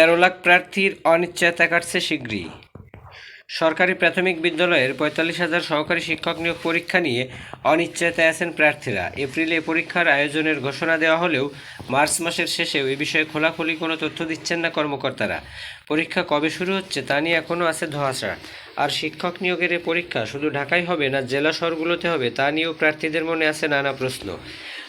তেরো লাখ প্রার্থীর অনিশ্চয়তা কাটছে শীঘ্রই সরকারি প্রাথমিক বিদ্যালয়ের পঁয়তাল্লিশ হাজার সহকারী শিক্ষক নিয়োগ পরীক্ষা নিয়ে অনিশ্চয়তায় আছেন প্রার্থীরা। এপ্রিলে পরীক্ষার আয়োজনের ঘোষণা দেওয়া হলেও মার্চ মাসের শেষেও এ বিষয়ে খোলাখুলি কোনো তথ্য দিচ্ছেন না কর্মকর্তারা। পরীক্ষা কবে শুরু হচ্ছে তা নিয়ে এখনও আছে ধোঁয়াশা। আর শিক্ষক নিয়োগের এ পরীক্ষা শুধু ঢাকায় হবে না, জেলা শহরগুলোতে হবে তা নিয়েও প্রার্থীদের মনে আছে নানা প্রশ্ন।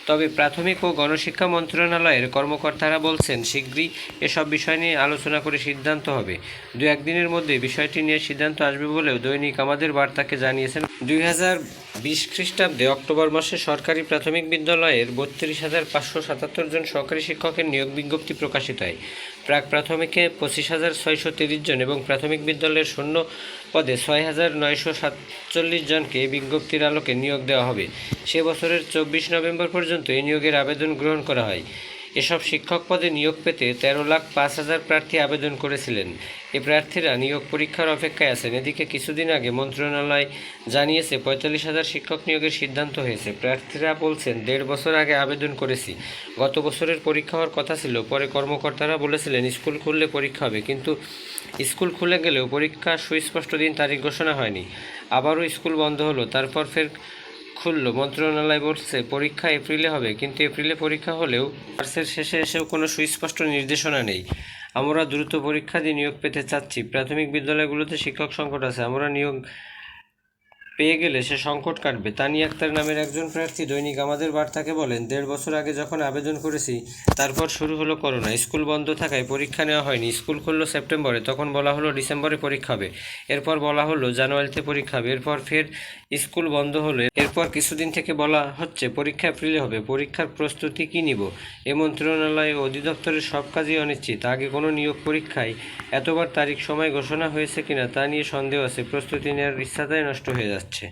তবে প্রাথমিক ও গণশিক্ষা মন্ত্রণালয়ের কর্মকর্তারা বলছেন শিগগিরই এসব বিষয় নিয়ে আলোচনা করে সিদ্ধান্ত হবে। দু একদিনের মধ্যে বিষয়টি নিয়ে সিদ্ধান্ত আসবে বলেও দৈনিক আমাদের বার্তাকে জানিয়েছেন। দুই হাজার বিশ খ্রিস্টাব্দে অক্টোবর মাসে সরকারি প্রাথমিক বিদ্যালয়ের বত্রিশ হাজার পাঁচশো সাতাত্তর জন সরকারি শিক্ষকের নিয়োগ বিজ্ঞপ্তি প্রকাশিত হয়। প্রাক প্রাথমিকে পঁচিশ হাজার ছয়শো তিরিশ জন এবং প্রাথমিক বিদ্যালয়ের শূন্য পদে ছয় হাজার নয়শো সাতচল্লিশ জনকে বিজ্ঞপ্তির আলোকে নিয়োগ দেওয়া হবে। সে বছরের চব্বিশ নভেম্বর পর্যন্ত এই নিয়োগের আবেদন গ্রহণ করা হয়। এসব শিক্ষক পদে নিয়োগ পেতে তেরো লাখ পাঁচ হাজার প্রার্থী আবেদন করেছিলেন। এ প্রার্থীরা নিয়োগ পরীক্ষার অপেক্ষায় আছেন। এদিকে কিছুদিন আগে মন্ত্রণালয় জানিয়েছে, পঁয়তাল্লিশ হাজার শিক্ষক নিয়োগের সিদ্ধান্ত হয়েছে। প্রার্থীরা বলছেন, দেড় বছর আগে আবেদন করেছি। গত বছরের পরীক্ষা হওয়ার কথা ছিল। পরে কর্মকর্তারা বলেছিলেন, স্কুল খুললে পরীক্ষা হবে। কিন্তু স্কুল খুলে গেলেও পরীক্ষা সুস্পষ্ট দিন তারিখ ঘোষণা হয়নি। আবারও স্কুল বন্ধ হলো। তারপর ফের খুলল, মন্ত্রণালয় বলছে পরীক্ষা এপ্রিলে হবে, কিন্তু এপ্রিলে পরীক্ষা হলেও মার্চের শেষে এসেও কোনো সুস্পষ্ট নির্দেশনা নেই। আমরা দ্রুত পরীক্ষা দিয়ে নিয়োগ পেতে চাচ্ছি। প্রাথমিক বিদ্যালয়গুলোতে শিক্ষক সংকট আছে। আমরা নিয়োগ পেয়ে গেলে সে সংকট কাটবে। তানি আক্তার নামের একজন প্রার্থী দৈনিক আমাদের বার্তাকে বলেন, দেড় বছর আগে যখন আবেদন করেছি, তারপর শুরু হলো করোনা। স্কুল বন্ধ থাকায় পরীক্ষা নেওয়া হয়নি। স্কুল খুললো সেপ্টেম্বরে, তখন বলা হলো ডিসেম্বরে পরীক্ষা হবে। এরপর বলা হলো জানুয়ারিতে পরীক্ষা হবে। এরপর ফের স্কুল বন্ধ হলো, এরপর কিছুদিন থেকে বলা হচ্ছে পরীক্ষা এপ্রিলে হবে। পরীক্ষার প্রস্তুতি কী নিব? এ মন্ত্রণালয় অধিদপ্তরের সব কাজই অনিশ্চিত। আগে কোনো নিয়োগ পরীক্ষায় এতবার তারিখ, সময় ঘোষণা হয়েছে কিনা তা নিয়ে সন্দেহ আছে। প্রস্তুতি নেওয়ার ইচ্ছাটাই নষ্ট হয়ে যাচ্ছে। হচ্ছে